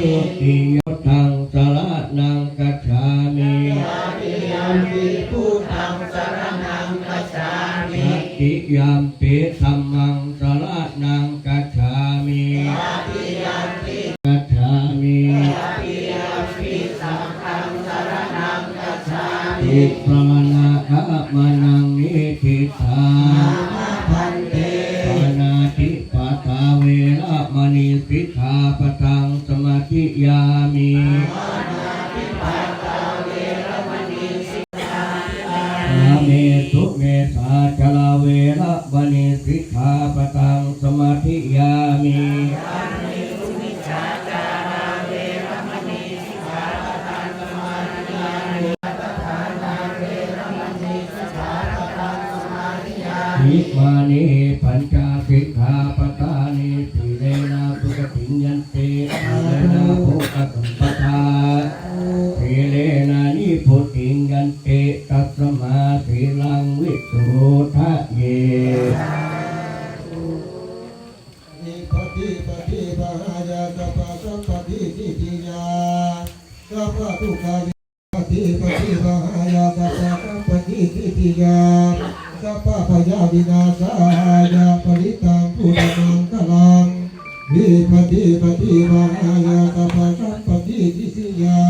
มิปิโยทังสรนังกัจฉามิยาติยามปิพุทธังรนังกัจฉามิสัตติยามปิสัมมังรนังกัจฉามิยาติามิกัจฉามิยาติยามปิสัมมังสรนังกัจฉามิปรมณะมนังนิทิธา มณีสิกขาปะทังสมาธิยามิอาเมสุเมสาจลาเวระวณิสิกขาปตังสมาธิยามิอิมานิปัญจสิกขาปตานิสีเลนะ สุขติยันติอาเลนะโภคสัมปทาสีเลนะนิพุติยันเตตัสมาสีลังวิสุทะเยนิปติปฏิปหายากัปะสัมปติทิฏฐิยากัปะทุกขาวิปฏิปฏิปหายากัปะสัมปติทิฏฐิยากัปปะพยาวินาศายา วิปฏิปฏิวายาตปะกัมปฏิทิยา